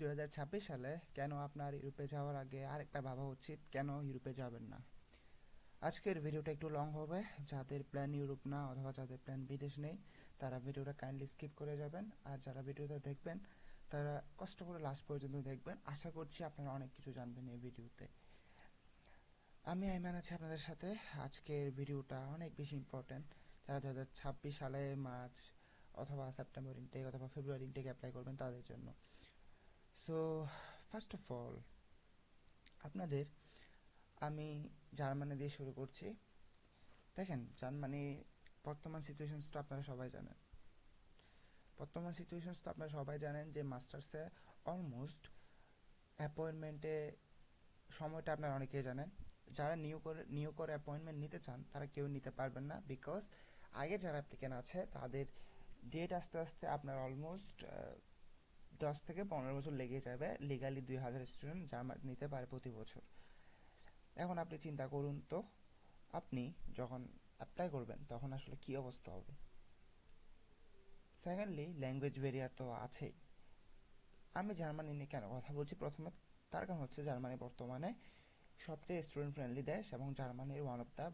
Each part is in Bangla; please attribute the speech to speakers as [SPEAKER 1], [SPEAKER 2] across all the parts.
[SPEAKER 1] দুই হাজার ছাব্বিশ সালে কেন আপনার ইউরোপে যাওয়ার আগে আরেকটা ভাবা উচিত কেন ইউরোপে যাবেন না? আজকের ভিডিওটা একটু লং হবে। যাদের প্ল্যান ইউরোপ না অথবা যাদের প্ল্যান বিদেশ নেই, তারা ভিডিওটা কাইন্ডলি স্কিপ করে যাবেন। আর যারা ভিডিওটা দেখবেন, তারা কষ্ট করে লাস্ট পর্যন্ত দেখবেন। আশা করছি আপনারা অনেক কিছু জানবেন এই ভিডিওতে। আমি আইমান আছি আপনাদের সাথে। আজকের ভিডিওটা অনেক বেশি ইম্পর্ট্যান্ট যারা দু হাজার ছাব্বিশ সালে মার্চ অথবা সেপ্টেম্বর ইনটেক অথবা ফেব্রুয়ারি ইনটেক অ্যাপ্লাই করবেন তাদের জন্য। সো ফার্স্ট অফ অল আপনাদের আমি জার্মানি দিয়ে শুরু করছি। দেখেন, জার্মানি বর্তমান সিচুয়েশনস তো আপনারা সবাই জানেন। বর্তমান সিচুয়েশনস তো আপনারা সবাই জানেন যে মাস্টার্সে অলমোস্ট অ্যাপয়েন্টমেন্টে সময়টা আপনারা অনেকেই জানেন। যারা নিউ করে নিউ করে অ্যাপয়েন্টমেন্ট নিতে চান, তারা কেউ নিতে পারবেন না বিকজ আগে যারা অ্যাপ্লিকেন্ট আছে, তাদের ডেট আস্তে আস্তে আপনার অলমোস্ট দশ থেকে পনেরো বছর লেগে যাবে লিগালি দুই হাজার স্টুডেন্ট যা নিতে পারে প্রতি বছর। এখন আপনি চিন্তা করুন তো, আপনি যখন অ্যাপ্লাই করবেন তখন আসলে কি অবস্থা হবে? সেকেন্ডলি ল্যাঙ্গুয়েজ ব্যারিয়ার তো আছেই। আমি জার্মানি নিয়ে কেন কথা বলছি? প্রথমে তার কারণ হচ্ছে জার্মানি বর্তমানে সবচেয়ে স্টুডেন্ট ফ্রেন্ডলি দেশ এবং জার্মানির one of the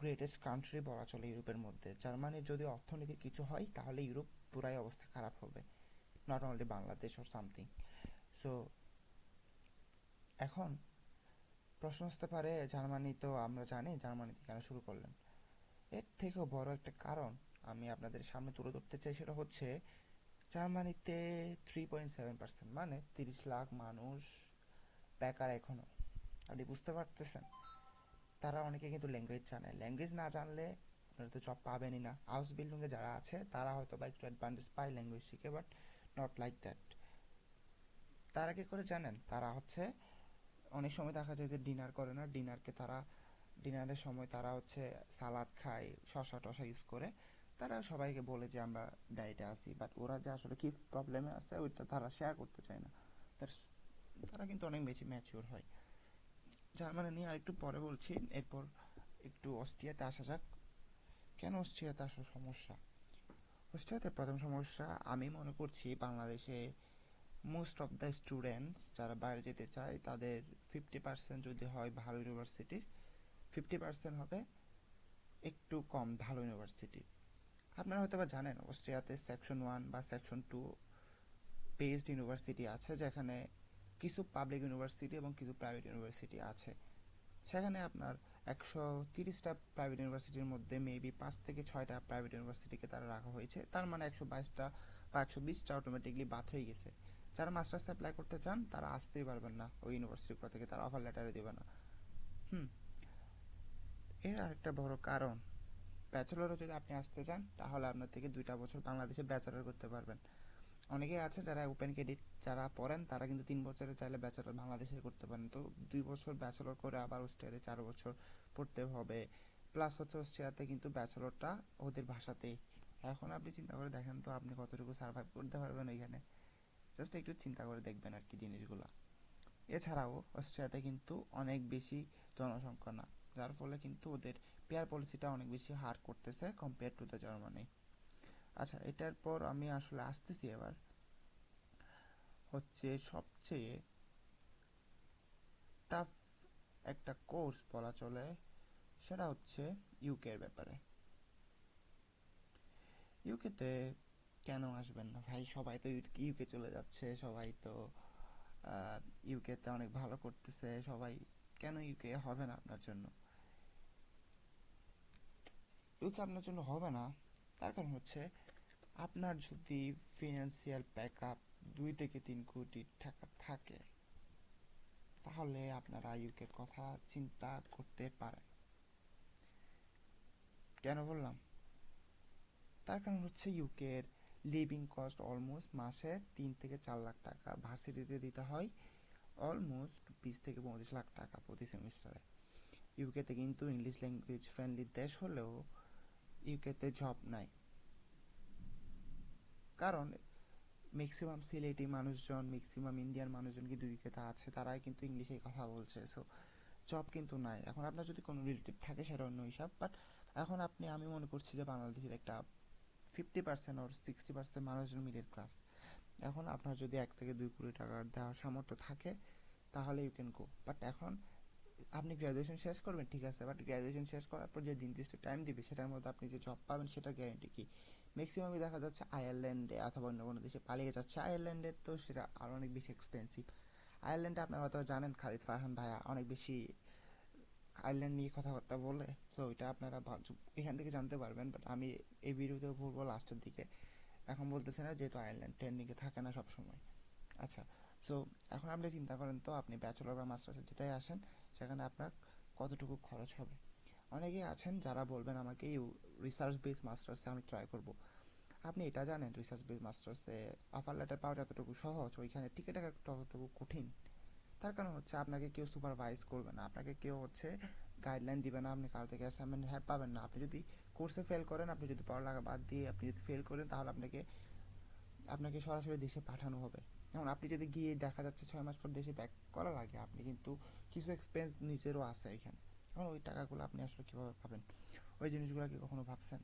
[SPEAKER 1] greatest country বলা চলে ইউরোপের মধ্যে। জার্মানির যদি অর্থনীতির কিছু হয়, তাহলে ইউরোপ পুরাই অবস্থা খারাপ হবে। Not only Bangladesh or something so এখন প্রশ্ন আসতে পারে, জার্মানি তো আমরা জানি জার্মানিতে কেন শুরু করলেন। এর থেকেও বড় একটা কারণ আমি আপনাদের সামনে তুলে ধরতে চাই সেটা হচ্ছে, জার্মানিতে থ্রি পয়েন্ট সেভেন পার্সেন্ট মানে তিরিশ লাখ মানুষ বেকার এখনও। আপনি বুঝতে পারতেছেন? তারা অনেকে কিন্তু ল্যাঙ্গুয়েজ জানে। ল্যাঙ্গুয়েজ না জানলে আপনারা তো জব পাবেনই না। হাউস বিল্ডিংয়ে যারা আছে, তারা হয়তো বা একটু অ্যাডভান্টেজ পায় ল্যাঙ্গুয়েজ শিখে বাট নট লাইক দ্যাট তারা কি করে জানেন? তারা হচ্ছে, অনেক সময় দেখা যায় যে ডিনার করে না ডিনারকে তারা ডিনারের সময় তারা হচ্ছে সালাদ খায় শশা টশা ইউজ করে। তারা সবাইকে বলে যে আমরা ডায়েটে আসি বাট ওরা যে আসলে কি প্রবলেমে আছে, ওইটা তারা শেয়ার করতে চায় না। তার তারা কিন্তু অনেক বেশি ম্যাচিওর হয়। জার্মানি নিয়ে আরেকটু পরে বলছি, এরপর একটু অস্ট্রিয়াতে আসা যাক। কেন অস্ট্রিয়াতে আসার সমস্যা? অস্ট্রিয়াতে প্রথম সমস্যা, আমি মনে করছি বাংলাদেশে মোস্ট অফ দ্য স্টুডেন্টস যারা বাইরে যেতে চায়, তাদের ফিফটি পার্সেন্ট যদি হয় ভালো ইউনিভার্সিটির ফিফটি পার্সেন্ট হবে একটু কম ভালো ইউনিভার্সিটির আপনারা হয়তো বা জানেন, অস্ট্রিয়াতে সেকশন ওয়ান বা সেকশন টু বেসড ইউনিভার্সিটি আছে, যেখানে কিছু পাবলিক ইউনিভার্সিটি এবং কিছু প্রাইভেট ইউনিভার্সিটি আছে। সেখানে আপনার একশো তিরিশটা প্রাইভেট ইউনিভার্সিটির মধ্যে মেবি পাঁচ থেকে ছয়টা প্রাইভেট ইউনিভার্সিটিকে তারা রাখা হয়েছে। তার মানে একশো বাইশটা বা একশো বিশটা অটোমেটিকলি বাদ হয়ে গেছে। যারা মাস্টার্স অ্যাপ্লাই করতে চান, তারা আসতেই পারবেন না ওই ইউনিভার্সিটিগুলো থেকে। তারা অফার লেটারে দেবে না। হুম। এর আরেকটা বড় কারণ ব্যাচেলরও যদি আপনি আসতে চান, তাহলে আপনার থেকে দুইটা বছর বাংলাদেশে ব্যাচেলর করতে পারবেন। অনেকেই আছে যারা ওপেন ক্রেডিট যারা পড়েন, তারা কিন্তু তিন বছরে চাইলে ব্যাচেলর বাংলাদেশে করতে পারেন। তো দুই বছর ব্যাচেলর করে আবার অস্ট্রেলিয়াতে চার বছর পড়তে হবে। প্লাস হচ্ছে অস্ট্রেলিয়াতে কিন্তু ব্যাচেলরটা ওদের ভাষাতেই। এখন আপনি চিন্তা করে দেখেন তো আপনি কতটুকু সার্ভাইভ করতে পারবেন এখানে জাস্ট একটু চিন্তা করে দেখবেন আর কি জিনিসগুলো। এছাড়াও অস্ট্রেলিয়াতে কিন্তু অনেক বেশি জনসংখ্যা না। যার ফলে কিন্তু ওদের পেয়ার পলিসিটা অনেক বেশি হার করতেছে কম্পেয়ার টু দ্য জার্মানি আচ্ছা এটার পর আমি আসলে আসতেছি এবার। হচ্ছে সবচেয়ে টাফ একটা কোর্স বলা চলে, সেটা হচ্ছে ইউকের ব্যাপারে। ইউকেতে কেন আসবেন না? ভাই, সবাই তো ইউকে চলে যাচ্ছে, সবাই তো ইউকেতে অনেক ভালো করতেছে, সবাই, কেন ইউকে হবে না আপনার জন্য? ইউকে আপনার জন্য হবে না তার কারণ হচ্ছে আপনার যদি ফিনান্সিয়াল ব্যাক আপ দুই থেকে তিন কোটি টাকা থাকে, তাহলে আপনারা ইউকের কথা চিন্তা করতে পারেন কেন বললাম? তার কারণ হচ্ছে ইউকের লিভিং কস্ট অলমোস্ট মাসে তিন থেকে চার লাখ টাকা ভার্সিটিতে দিতে হয় অলমোস্ট বিশ থেকে পঁচিশ লাখ টাকা প্রতি সেমিস্টারে ইউকেতে কিন্তু ইংলিশ ল্যাঙ্গুয়েজ ফ্রেন্ডলি দেশ হলেও ইউকেতে জব নাই। কারণ ম্যাক্সিমাম সিলেটি মানুষজন ম্যাক্সিমাম ইন্ডিয়ান মানুষজন কিন্তু ইউকেতে আছে, তারাই কিন্তু ইংলিশেই কথা বলছে। সো জব কিন্তু নাই। এখন আপনার যদি কোনো রিলেটিভ থাকে, সেটা অন্য হিসাব। বাট এখন আপনি, আমি মনে করছি যে বাংলাদেশের একটা fifty percent or sixty percent মানুষজন মিডল ক্লাস এখন আপনার যদি এক থেকে দুই কোটি টাকার দেওয়ার সামর্থ্য থাকে, তাহলে ইউ ক্যান গো বাট এখন আপনি গ্র্যাজুয়েশন শেষ করবেন, ঠিক আছে বাট গ্র্যাজুয়েশন শেষ করার পর যে নির্দিষ্ট টাইম দিবে, সেটার মধ্যে আপনি যে জব পাবেন সেটা গ্যারেন্টি কি? ম্যাক্সিমামই দেখা যাচ্ছে আয়ারল্যান্ডে অথবা অন্য কোনো দেশে পালিয়ে যাচ্ছে। আয়ারল্যান্ডের তো সেটা আরও অনেক বেশি এক্সপেন্সিভ আয়ারল্যান্ডে আপনারা হয়তো জানেন, খালিদ ফারহান ভাইয়া অনেক বেশি আয়ারল্যান্ড নিয়ে কথাবার্তা বলে সো এটা আপনারা এখান থেকে জানতে পারবেন বাট আমি এই ভিডিওতে বলব লাস্টের দিকে। এখন বলতেছে না যেহেতু আয়ারল্যান্ড ট্রেন্ডিংয়ে থাকে না সবসময়। আচ্ছা সো এখন আপনি চিন্তা করেন তো, আপনি ব্যাচেলর বা মাস্টার্সে যেটাই আসেন সেখানে আপনার কতটুকু খরচ হবে? অনেকেই আছেন যারা বলবেন আমাকে ইউ রিসার্চ বেস মাস্টার্সে আমি ট্রাই করব। আপনি এটা জানেন রিসার্চ বেস মাস্টার্সে অফার লেটার পাওয়া যতটুকু সহজ, ওইখানে টিকিট ততটুকু কঠিন। তার কারণ হচ্ছে আপনাকে কেউ সুপারভাইজ করবে না, আপনাকে কেউ হচ্ছে গাইডলাইন দিবে না, আপনি কারও থেকে অ্যাসাইনমেন্ট হ্যাঁ পাবেন না। আপনি যদি কোর্সে ফেল করেন, আপনি যদি পড়ালেখা বাদ দিয়ে আপনি যদি ফেল করেন, তাহলে আপনাকে আপনাকে সরাসরি দেশে পাঠানো হবে। যেমন আপনি যদি গিয়ে দেখা যাচ্ছে ছয় মাস পর দেশে ব্যাক করা লাগে আপনি কিন্তু কিছু এক্সপেন্স নিজেরও আছে এখানে। এখন ওই টাকাগুলো আপনি আসলে কীভাবে পাবেন? ওই জিনিসগুলো কি কখনো ভাবছেন?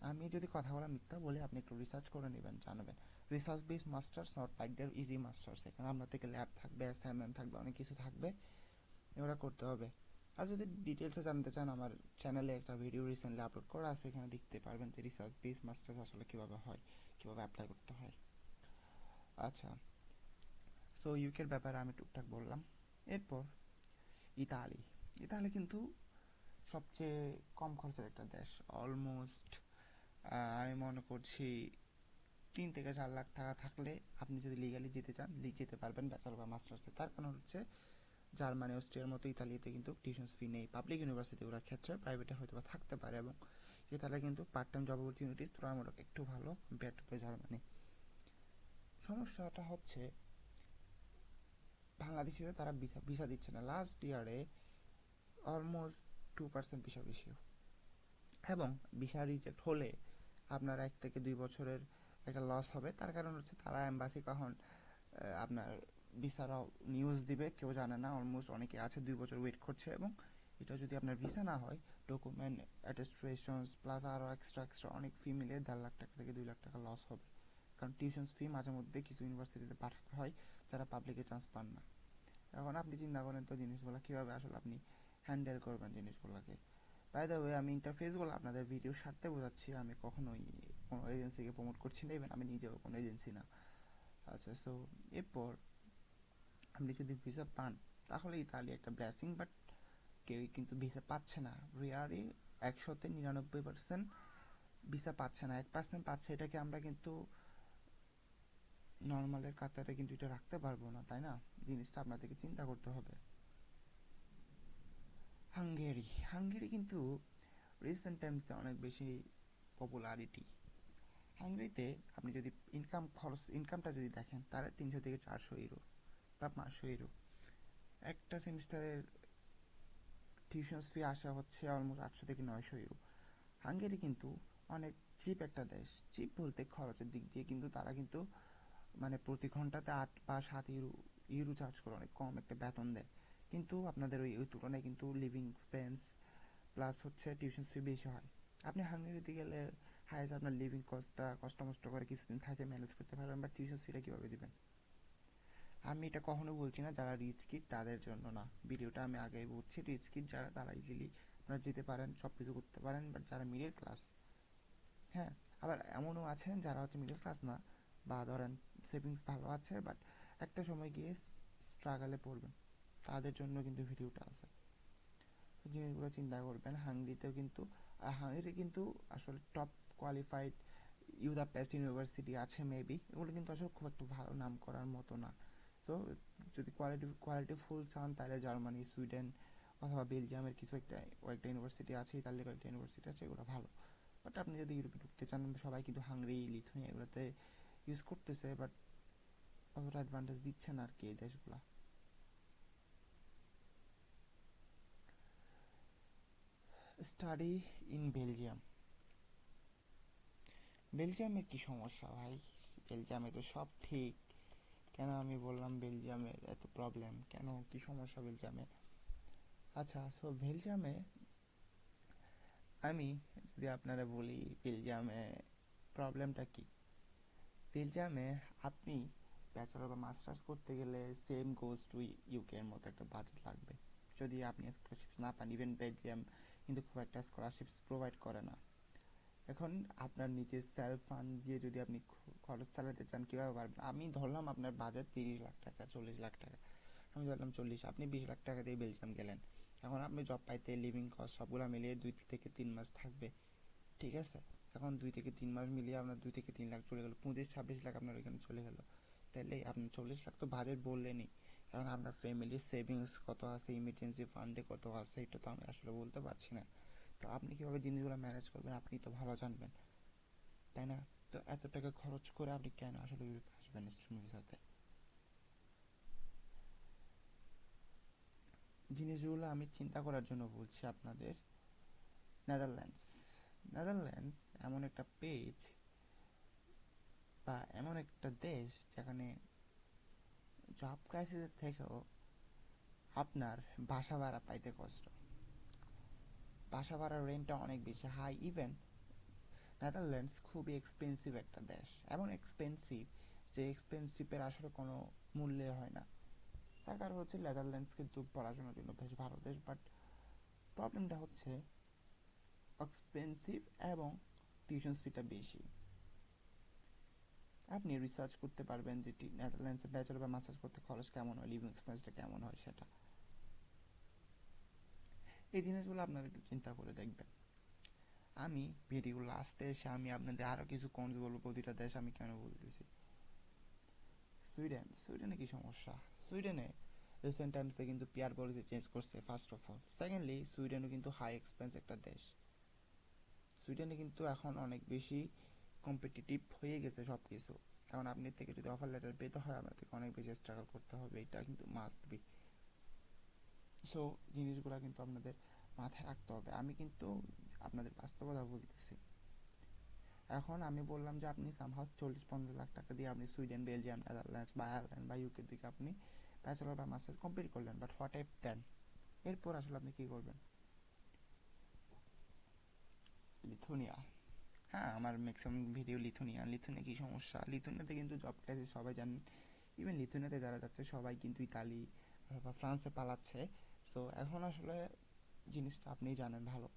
[SPEAKER 1] আমি যদি কথা বলা মিথ্যা বলে, আপনি একটু রিসার্চ করে নেবেন, জানাবেন। Research base masters not like there easy masters এখানে। আপনার থেকে ল্যাব থাকবে অ্যাসাইনমেন্ট থাকবে, অনেক কিছু থাকবে। এগুলো করতে হবে। আর যদি ডিটেলসে জানতে চান, আমার চ্যানেলে একটা ভিডিও রিসেন্টলি আপলোড করা আছে, এখানে দেখতে পারবেন যে রিসার্চ বেস মাস্টার্স আসলে কীভাবে হয়, কীভাবে অ্যাপ্লাই করতে হয়। আচ্ছা। সো ইউকের ব্যাপারে আমি টুকটাক বললাম। এরপর ইতালি। ইতালি কিন্তু সবচেয়ে কম খরচের একটা দেশ। অলমোস্ট আমি মনে করছি তিন থেকে চার লাখ টাকা থাকলে আপনি যদি লিগালি যেতে চান যেতে পারবেন ব্যাচেলর বা মাস্টার্সে তার কারণ হচ্ছে জার্মানি, অস্ট্রিয়ার মতো ইতালিতে কিন্তু টিউশন ফি নেই। পাবলিক ইউনিভার্সিটিগুলোর ক্ষেত্রে প্রাইভেটে হয়তো বা থাকতে পারে এবং ইতালি কিন্তু পার্ট টাইম জব অপরচুনিটিস তুলনামূলক একটু ভালো কম্পেয়ার টু জার্মানি। সমস্যাটা হচ্ছে বাংলাদেশিরা তারা ভিসা ভিসা দিচ্ছে না। লাস্ট ইয়ারে অলমোস্ট টু পার্সেন্ট ভিসা বেশি এবং ভিসা রিজেক্ট হলে আপনার এক থেকে দুই বছরের একটা লস হবে। তার কারণ হচ্ছে তারা এম্বাসি কখন আপনার ভিসারা নিউজ দিবে, কেউ জানে না। অলমোস্ট অনেকে আছে, দুই বছর ওয়েট করছে এবং এটা যদি আপনার ভিসা না হয় ডকুমেন্ট অ্যাটেস্ট্রেশনস প্লাস আরও এক্সট্রা এক্সট্রা অনেক ফি মিলে দেড় লাখ টাকা থেকে দুই লাখ টাকা লস হবে। কারণ টিউশন ফি মাঝে মধ্যে কিছু ইউনিভার্সিটিতে পাঠাতে হয়, যারা পাবলিকে চান্স পান না। এখন আপনি চিন্তা করেন তো জিনিসগুলো কীভাবে আসলে আপনি হ্যান্ডেল করবেন জিনিসগুলোকে। বাই দ্য ওয়ে আমি ইন্টারফেসগুলো আপনাদের ভিডিও সারতে বোঝাচ্ছি, আমি কখনোই কোনো এজেন্সিকে প্রমোট করছি না ইভেন আমি নিজেও কোনো এজেন্সি না। আচ্ছা সো এরপর আপনি যদি ভিসা পান, তাহলে ইতালি একটা ব্লেসিং বাট কেউই কিন্তু ভিসা পাচ্ছে না। রিয়ারি একশোতে নিরানব্বই পার্সেন্ট ভিসা পাচ্ছে না, এক পার্সেন্ট পাচ্ছে, এটাকে আমরা কিন্তু নর্মালের কাতারে কিন্তু এটা রাখতে পারব না, তাই না? জিনিসটা আপনাদেরকে চিন্তা করতে হবে। হাঙ্গেরি হাঙ্গেরি কিন্তু রিসেন্ট টাইমসে অনেক বেশি পপুলারিটি হাঙ্গেরিতে আপনি যদি ইনকাম খরচ ইনকামটা যদি দেখেন, তাহলে তিনশো থেকে চারশো ইউরো বা পাঁচশো ইউরো একটা সেমিস্টারের টিউশন ফি আসা হচ্ছে অলমোস্ট আটশো থেকে নয়শো ইউরো হাঙ্গেরি কিন্তু অনেক চিপ একটা দেশ। চিপ বলতে খরচের দিক দিয়ে কিন্তু তারা কিন্তু মানে প্রতি ঘন্টাতে আট বা সাত ইউরো ইউরো চার্জ করে, অনেক কম একটা বেতন দেয়। কিন্তু আপনাদের ওই ওই তুলনায় কিন্তু লিভিং এক্সপেন্স প্লাস হচ্ছে টিউশন ফি বেশি হয়। আপনি হাঙ্গেরিতে গেলে হাইজ আপনার লিভিং কস্টটা কষ্ট মষ্ট করে কিছুদিন থাকে ম্যানেজ করতে পারবেন বা টিউশন ফিটা কীভাবে দেবেন? আমি এটা কখনো বলছি না, যারা রিচ কিড তাদের জন্য না। ভিডিওটা আমি আগেই বলছি রিচ কিড যারা, তারা ইজিলি আপনারা যেতে পারেন সব কিছু করতে পারেন বাট যারা মিডল ক্লাস হ্যাঁ আবার এমনও আছেন যারা হচ্ছে মিডল ক্লাস না, বা ধরেন সেভিংস ভালো আছে বাট একটা সময় গিয়ে স্ট্রাগলে পড়বেন। তাদের জন্য কিন্তু ভিডিওটা আছে। জিনিসগুলো চিন্তা করবেন। হাঙ্গরিতেও কিন্তু আর হাঙ্গরি কিন্তু আসলে top qualified Budapest university আছে মেবি এগুলো কিন্তু আসলে খুব একটা ভালো নাম করার মতো না। তো যদি কোয়ালিটি কোয়ালিটি ফুল চান, তাহলে জার্মানি, সুইডেন অথবা বেলজিয়ামের কিছু একটা, কয়েকটা ইউনিভার্সিটি আছে, ইতালির কয়েকটা ইউনিভার্সিটি আছে, এগুলো ভালো। বাট আপনি যদি ইউরোপে ঢুকতে চান, সবাই কিন্তু হাঙ্গরি, লিথুনিয়া এগুলোতে ইউজ করতেছে বাট অতটা অ্যাডভান্টেজ দিচ্ছে না আর কি এই দেশগুলা। স্টাডি ইন বেলজিয়াম বেলজিয়ামের কি সমস্যা ভাই? বেলজিয়ামে তো সব ঠিক। কেন আমি বললাম বেলজিয়ামের এত প্রবলেম কেন কি সমস্যা বেলজিয়ামে আচ্ছা সো বেলজিয়ামে আমি যদি আপনারা বলি বেলজিয়ামে প্রবলেমটা কি? বেলজিয়ামে আপনি ব্যাচেলর বা মাস্টার্স করতে গেলে সেম গোজ টু ইউকে এর মতো একটা বাজেট লাগবে। যদি আপনি স্কলারশিপ না পান ইভেন বেলজিয়াম কিন্তু খুব একটা স্কলারশিপ প্রোভাইড করে না। এখন আপনার নিজের সেলফ ফান্ড দিয়ে যদি আপনি খরচ চালাতে চান, কীভাবে পারবেন? আমি ধরলাম আপনার বাজেট তিরিশ লাখ টাকা, চল্লিশ লাখ টাকা। আমি ধরলাম চল্লিশ, আপনি বিশ লাখ টাকা দিয়ে বেলজিয়াম গেলেন। এখন আপনি জব পাইতে লিভিং কস্ট সবগুলো মিলিয়ে দুই থেকে তিন মাস থাকবে। ঠিক আছে? এখন দুই থেকে তিন মাস মিলিয়ে আপনার দুই থেকে তিন লাখ চলে গেল। পঁচিশ, ছাব্বিশ লাখ আপনার ওইখানে চলে গেল। তাহলে আপনার চল্লিশ লাখ তো বাজেট বললেনই। কারণ আপনার ফ্যামিলির সেভিংস কত আছে ইমার্জেন্সি ফান্ডে কত আছে, এটা তো আমি আসলে বলতে পারছি না। তো আপনি কীভাবে জিনিসগুলো ম্যানেজ করবেন, আপনি তো ভালো জানবেন। তাই না? তো এত টাকা খরচ করে আপনি কেন আসলে ইউরোপে আসবেন স্টুডেন্ট ভিসাতে জিনিসগুলো আমি চিন্তা করার জন্য বলছি আপনাদের। নেদারল্যান্ডস নেদারল্যান্ডস এমন একটা পেজ বা এমন একটা দেশ যেখানে জব ক্রাইসিসের থেকেও আপনার বাসা ভাড়া পাইতে কষ্ট। বাসা ভাড়ার রেন্টটা অনেক বেশি হাই ইভেন নেদারল্যান্ডস খুবই এক্সপেন্সিভ একটা দেশ। এমন এক্সপেন্সিভ যে এক্সপেন্সিভের আসলে কোনো মূল্য হয় না। তার কারণ হচ্ছে নেদারল্যান্ডস কিন্তু পড়াশোনার জন্য বেশ ভালো দেশ বাট প্রবলেমটা হচ্ছে এক্সপেন্সিভ এবং টিউশন ফিটা বেশি। আপনি রিসার্চ করতে পারবেন যে নেদারল্যান্ডসে ব্যাচেলর বা মাস্টার্স করতে খরচ কেমন হয় লিভিং এক্সপেন্সটা কেমন হয় সেটা। এই জিনিসগুলো আপনারা একটু চিন্তা করে দেখবেন। আমি ভিডিও লাস্টে এসে আমি আপনাদের আরও কিছু কমস বলব প্রতিটা দেশ আমি কেন বলতেছি? সুইডেন সুইডেনে কি সমস্যা? সুইডেনে রিসেন্ট টাইমসে কিন্তু পিয়ার পলিসি চেঞ্জ করছে ফার্স্ট অফ অল সেকেন্ডলি সুইডেনও কিন্তু হাই এক্সপেন্স একটা দেশ। সুইডেনে কিন্তু এখন অনেক বেশি কম্পিটিটিভ হয়ে গেছে সব কিছু এখন আপনি থেকে যদি অফার লেটার পেতে হয়, আপনার থেকে অনেক বেশি স্ট্রাগল করতে হবে, এটা কিন্তু মাস্ট বি সো জিনিসগুলো কিন্তু আপনাদের মাথায় রাখতে হবে। আমি কিন্তু আপনাদের বাস্তবতা বলতেছি। এখন আমি বললাম যে, আপনি সামহাও চল্লিশ পঞ্চাশ লাখ টাকা দিয়ে আপনি সুইডেন, বেলজিয়াম, নেদারল্যান্ডস বা আয়ারল্যান্ড বা ইউকের দিকে আপনি ব্যাচেলর বা মাস্টার্স কমপ্লিট করলেন বাট হোয়াট এফ দেন এরপর আসলে আপনি কী করবেন? লিথুনিয়া। হ্যাঁ আমার ম্যাক্সিমাম ভিডিও লিথুনিয়া। লিথুনিয়া কী সমস্যা? লিথুনিয়াতে কিন্তু জব ক্রাইসিস সবাই জানেন ইভেন লিথুনিয়াতে যারা যাচ্ছে, সবাই কিন্তু ইতালি বা ফ্রান্সে পালাচ্ছে। সো এখন আসলে জিনিসটা আপনি জানেন ভালো।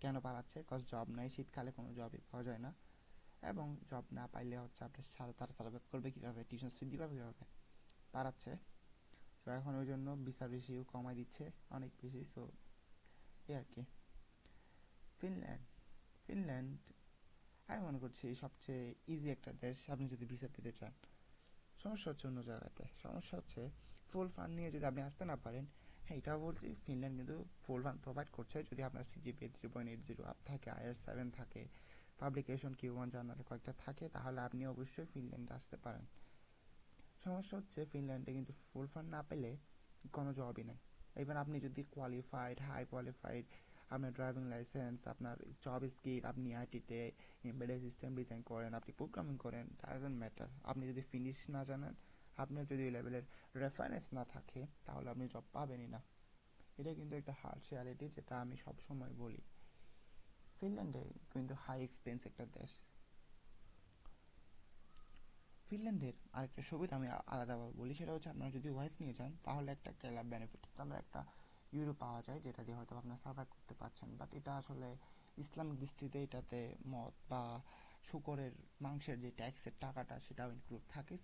[SPEAKER 1] কেন পালাচ্ছে? কজ জব নাই, শীতকালে কোনো জবই পাওয়া যায় না। এবং জব না পাইলে হচ্ছে আপনি সারা তারা সার্ভাইভ করবে কীভাবে? টিউশন ফি দিবে কীভাবে? পারাচ্ছে তো এখন ওই জন্য বিচার বেশিও কমাই দিচ্ছে, অনেক বেশি। সো এই আর কি। ফিনল্যান্ড। ফিনল্যান্ড, আমি মনে করছি সবচেয়ে ইজি একটা দেশ। আপনি যদি ভিসা পেতে চান, সমস্যা হচ্ছে অন্য জায়গাতে। সমস্যা হচ্ছে ফুল ফান্ড নিয়ে যদি আপনি আসতে না পারেন হ্যাঁ এটাও বলছি, ফিনল্যান্ড কিন্তু ফুল ফান্ড প্রোভাইড করছে। যদি আপনার CGPA three point eight zero up থাকে আইএস সেভেন থাকে পাবলিকেশন কিউ ওয়ান জার্নালে কয়েকটা থাকে, তাহলে আপনি অবশ্যই ফিনল্যান্ডে আসতে পারেন। সমস্যা হচ্ছে ফিনল্যান্ডে কিন্তু ফুল ফান্ড না পেলে কোনো জবই নেই। ইভেন আপনি যদি কোয়ালিফাইড হাই কোয়ালিফাইড আপনার ড্রাইভিং লাইসেন্স আপনার জব স্কিল আপনি আইটিতে এমবেডেড সিস্টেম ডিজাইন করেন, আপনি প্রোগ্রামিং করেন ডাজেন্ট ম্যাটার আপনি যদি ফিনিশ না জানেন, আপনার যদি ওই লেভেলের রেফারেন্স না থাকে, তাহলে আপনি জব পাবেনই না। এটা কিন্তু একটা হার্ড রিয়ালিটি যেটা আমি সবসময় বলি। ফিনল্যান্ডে কিন্তু হাই এক্সপেন্স একটা দেশ। ফিনল্যান্ডের আরেকটা সুবিধা আমি আলাদাভাবে বলি, সেটা হচ্ছে আপনারা যদি ওয়াইফ নিয়ে যান, তাহলে একটা ক্যালাব বেনিফিটস আমরা একটা ইউরো পাওয়া যায়, যেটা দিয়ে হয়তো আপনারা সার্ভাইভ করতে পারছেন। বাট এটা আসলে ইসলামিক দৃষ্টিতে এটাতে মদ বা শুকরের মাংসের যে ট্যাক্সের টাকাটা, সেটাও ইনক্লুড থাকে।